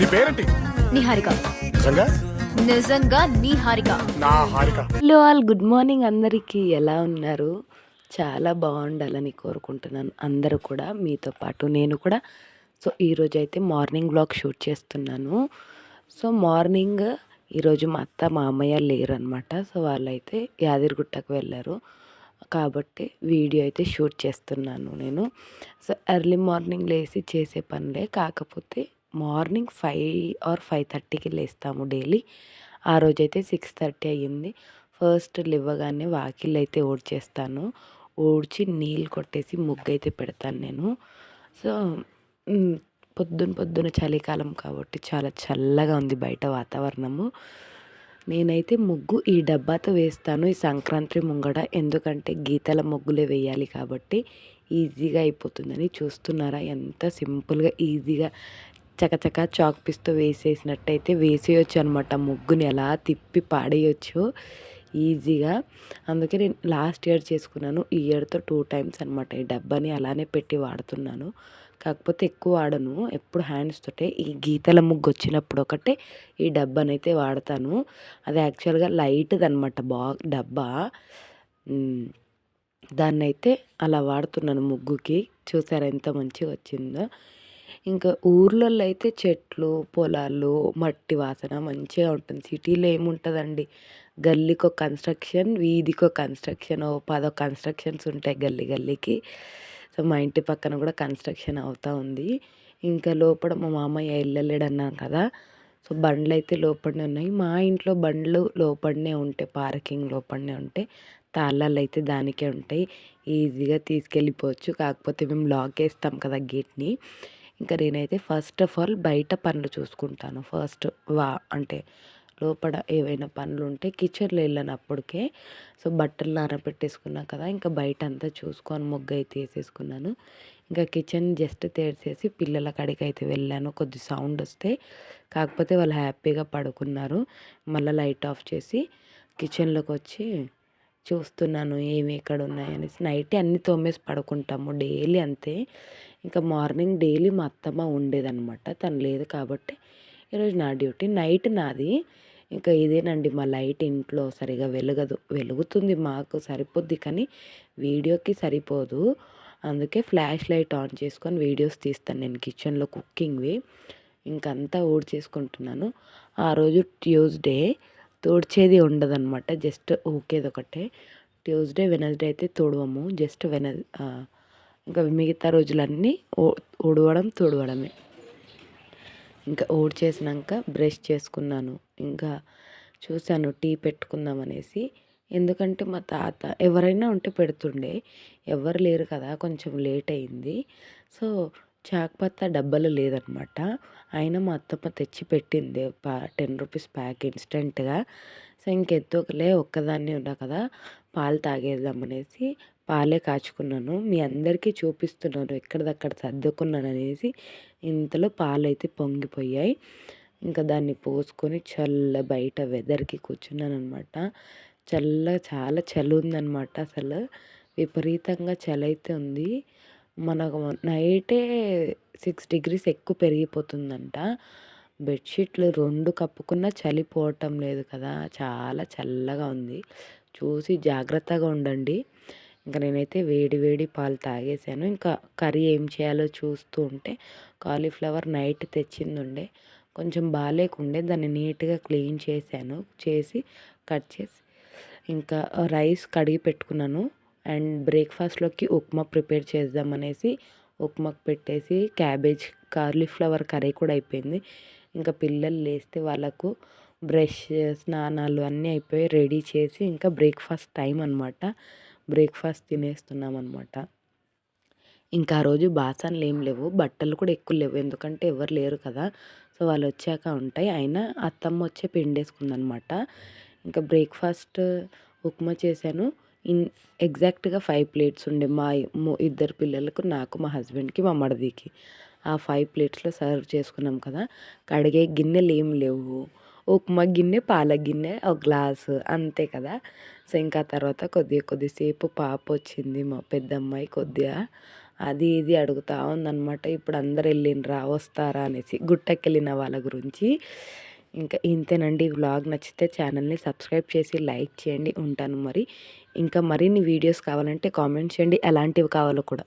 నీ పేరేంటి? నిహారిక. నిజంగా? నిజంగా నిహారిక. నా Harika. Hello all good morning అందరికీ. ఎలా ఉన్నారు? చాలా బాగుండాలని కోరుకుంటున్నాను అందరూ కూడా మీతో పాటు నేను కూడా. సో ఈరోజు అయితే మార్నింగ్ బ్లాగ్ షూట్ చేస్తున్నాను. సో మార్నింగ్ ఈరోజు మా అత్త మా అమ్మయ్య లేరు అనమాట సో వాళ్ళైతే యాదిరిగుట్టకు వెళ్ళారు. కాబట్టి వీడియో అయితే షూట్ చేస్తున్నాను నేను. సో ఎర్లీ మార్నింగ్ లేచి చేసే పనులే. కాకపోతే మార్నింగ్ ఫైవ్ ఆర్ ఫైవ్ థర్టీకి లేస్తాము డైలీ. ఆ రోజైతే సిక్స్ థర్టీ అయ్యింది. ఫస్ట్ లేవగానే వాకిల్ అయితే ఊడ్చేస్తాను ఊడ్చి నీళ్ళు కొట్టేసి ముగ్గు అయితే పెడతాను నేను. సో పొద్దున పొద్దున చలికాలం కాబట్టి చాలా చల్లగా ఉంది బయట వాతావరణము. నేనైతే ముగ్గు ఈ డబ్బాతో వేస్తాను. ఈ సంక్రాంతి ముంగడ ఎందుకంటే గీతల ముగ్గులే వేయాలి కాబట్టి ఈజీగా అయిపోతుందని. చూస్తున్నారా? ఎంత సింపుల్గా ఈజీగా చకచక చాక్ పీస్తో వేసేసినట్టయితే వేసేయచ్చు అనమాట ముగ్గుని ఎలా తిప్పి పాడేయచ్చు. ఈజీగా. అందుకే నేను లాస్ట్ ఇయర్ చేసుకున్నాను. ఈ ఇయర్తో టూ టైమ్స్ అనమాట. ఈ డబ్బాని అలానే పెట్టి వాడుతున్నాను. కాకపోతే ఎక్కువ వాడను. ఎప్పుడు హ్యాండ్స్ తోటే. ఈ గీతల ముగ్గు వచ్చినప్పుడు ఒకటే ఈ డబ్బాని అయితే వాడతాను. అది యాక్చువల్గా లైట్ది అనమాట బా డబ్బా. దాన్ని అయితే అలా వాడుతున్నాను ముగ్గుకి. చూసారా ఎంత మంచిగా వచ్చిందో ఇంకా ఊర్లలో అయితే చెట్లు పొలాలు మట్టి వాసన మంచిగా ఉంటుంది. సిటీలో ఏముంటుందండి? గల్లీకో కన్స్ట్రక్షన్ వీధికి ఒక కన్స్ట్రక్షన్ ఓ పదో కన్స్ట్రక్షన్స్ ఉంటాయి గల్లీ గల్లీకి. సో మా ఇంటి పక్కన కూడా కన్స్ట్రక్షన్ అవుతూ ఉంది. ఇంకా లోపల మా మామయ్య వెళ్ళలేడు అన్నాను కదా. సో బండ్లు అయితే లోపలనే ఉన్నాయి. మా ఇంట్లో బండ్లు లోపలనే ఉంటాయి పార్కింగ్ లోపలనే ఉంటాయి తాళాలు అయితే దానికే ఉంటాయి. ఈజీగా తీసుకెళ్ళిపోవచ్చు. కాకపోతే మేము లాక్ వేస్తాం కదా గేట్ని. ఇంకా నేనైతే ఫస్ట్ ఆఫ్ ఆల్ బయట పనులు చూసుకుంటాను. ఫస్ట్ వా అంటే లోపల ఏవైనా పనులు ఉంటే కిచెన్లో వెళ్ళాను అప్పటికే సో బట్టలు నానబెట్టేసుకున్నా కదా ఇంకా బయట అంతా చూసుకొని ముగ్గు అయితే వేసేసుకున్నాను. ఇంకా కిచెన్ జస్ట్ తెరిచేసి పిల్లల కాడికి అయితే వెళ్ళాను. కొద్ది సౌండ్ వస్తే కాకపోతే వాళ్ళు హ్యాపీగా పడుకున్నారు. మళ్ళీ లైట్ ఆఫ్ చేసి కిచెన్లోకి వచ్చి చూస్తున్నాను ఏమి ఎక్కడ ఉన్నాయనేసి నైట్ అన్ని తోమేసి పడుకుంటాము డైలీ అంతే. ఇంకా మార్నింగ్ డైలీ మా అత్తమ్మ ఉండేదనమాట తను లేదు కాబట్టి ఈరోజు నా డ్యూటీ. నైట్ నాది. ఇంకా ఇదేనండి మా లైట్ ఇంట్లో సరిగా వెలగదు. వెలుగుతుంది మాకు సరిపోద్ది కానీ వీడియోకి సరిపోదు. అందుకే ఫ్లాష్ లైట్ ఆన్ చేసుకొని వీడియోస్ తీస్తాను నేను కిచెన్లో కుకింగ్వి. ఇంకంతా ఊడ్చేసుకుంటున్నాను. ఆ రోజు ట్యూస్డే. తోడ్చేది ఉండదన్నమాట. జస్ట్ ఊకేది ఒకటే. ట్యూస్డే వెనస్డే అయితే తోడవము. జస్ట్ వెనస్ ఇంకా మిగతా రోజులన్నీ ఊ- ఊడవడం తోడవడమే. ఇంకా ఊడ్చేసినాక బ్రష్ చేసుకున్నాను. ఇంకా చూశాను టీ పెట్టుకుందాం అనేసి. ఎందుకంటే మా తాత ఎవరైనా ఉంటే పెడుతుండే. ఎవరు లేరు కదా కొంచెం లేట్ అయింది. సో చాక్పత్తా డబ్బాలు లేదనమాట. అయినా మా అత్తమ్మ తెచ్చి పెట్టింది. పా టెన్ రూపీస్ ప్యాక్ ఇన్స్టెంట్గా. సో ఇంకెందుకులే ఒక్కదాన్ని ఉన్నా కదా పాలు తాగేద్దాం అనేసి పాలే కాచుకున్నాను. మీ అందరికీ చూపిస్తున్నాను ఎక్కడిదక్కడ సర్దుకున్నాను అనేసి ఇంతలో పాలు అయితే పొంగిపోయాయి. ఇంకా దాన్ని పోసుకొని చల్ల బయట వెదర్కి కూర్చున్నాను అనమాట చల్ల చాలా చలి ఉందన్నమాట అసలు. విపరీతంగా చలి అయితే ఉంది. మనకు నైటే సిక్స్ డిగ్రీస్ ఎక్కువ పెరిగిపోతుందంట. బెడ్షీట్లు రెండు కప్పుకున్నా చలి పోవటం లేదు కదా. చాలా చల్లగా ఉంది. చూసి జాగ్రత్తగా ఉండండి. ఇంకా నేనైతే వేడి వేడి పాలు తాగేసాను ఇంకా కర్రీ ఏం చేయాలో చూస్తూ ఉంటే కాలీఫ్లవర్ నైట్ తెచ్చింది ఉండే కొంచెం బాగాలేకుండే దాన్ని నీట్గా క్లీన్ చేశాను. చేసి కట్ చేసి ఇంకా రైస్ కడిగి పెట్టుకున్నాను. అండ్ బ్రేక్ఫాస్ట్లోకి ఉప్మా ప్రిపేర్ చేద్దామనేసి ఉప్మాకు పెట్టేసి క్యాబేజ్ కాలీఫ్లవర్ కర్రీ కూడా అయిపోయింది. ఇంకా పిల్లలు లేస్తే వాళ్ళకు బ్రష్ స్నానాలు అన్నీ అయిపోయి రెడీ చేసి ఇంకా బ్రేక్ఫాస్ట్ టైం అనమాట బ్రేక్ఫాస్ట్ తినేస్తున్నాం అనమాట ఇంకా ఆ రోజు బాసనలు ఏం లేవు బట్టలు కూడా ఎక్కువ లేవు. ఎందుకంటే ఎవరు లేరు కదా. సో వాళ్ళు వచ్చాక ఉంటాయి. అయినా అత్తమ్మ వచ్చే పిండేసుకుందనమాట ఇంకా బ్రేక్ఫాస్ట్ ఉప్మా చేశాను. ఇన్ ఎగ్జాక్ట్గా ఫైవ్ ప్లేట్స్ ఉండే మా ఇద్దరు పిల్లలకు నాకు మా హస్బెండ్కి మా మడదికి ఆ ఫైవ్ ప్లేట్స్లో సర్వ్ చేసుకున్నాం కదా. కడిగే గిన్నెలు ఏం లేవు. ఉప్మా గిన్నె పాల గిన్నె ఒక గ్లాసు అంతే కదా. సో ఇంకా తర్వాత కొద్దిగా కొద్దిసేపు పాప వచ్చింది మా పెద్ద అమ్మాయి కొద్దిగా. అది ఇది అడుగుతూ ఉందనమాట ఇప్పుడు అందరు వెళ్ళినరా వస్తారా అనేసి గుట్టకెళ్ళిన వాళ్ళ గురించి. ఇంకా ఇంతేనండి. ఈ వ్లాగ్ నచ్చితే ఛానల్ని సబ్స్క్రైబ్ చేసి లైక్ చేయండి. ఉంటాను మరి. ఇంకా మరిన్ని వీడియోస్ కావాలంటే కామెంట్ చేయండి. ఎలాంటివి కావాలో కూడా.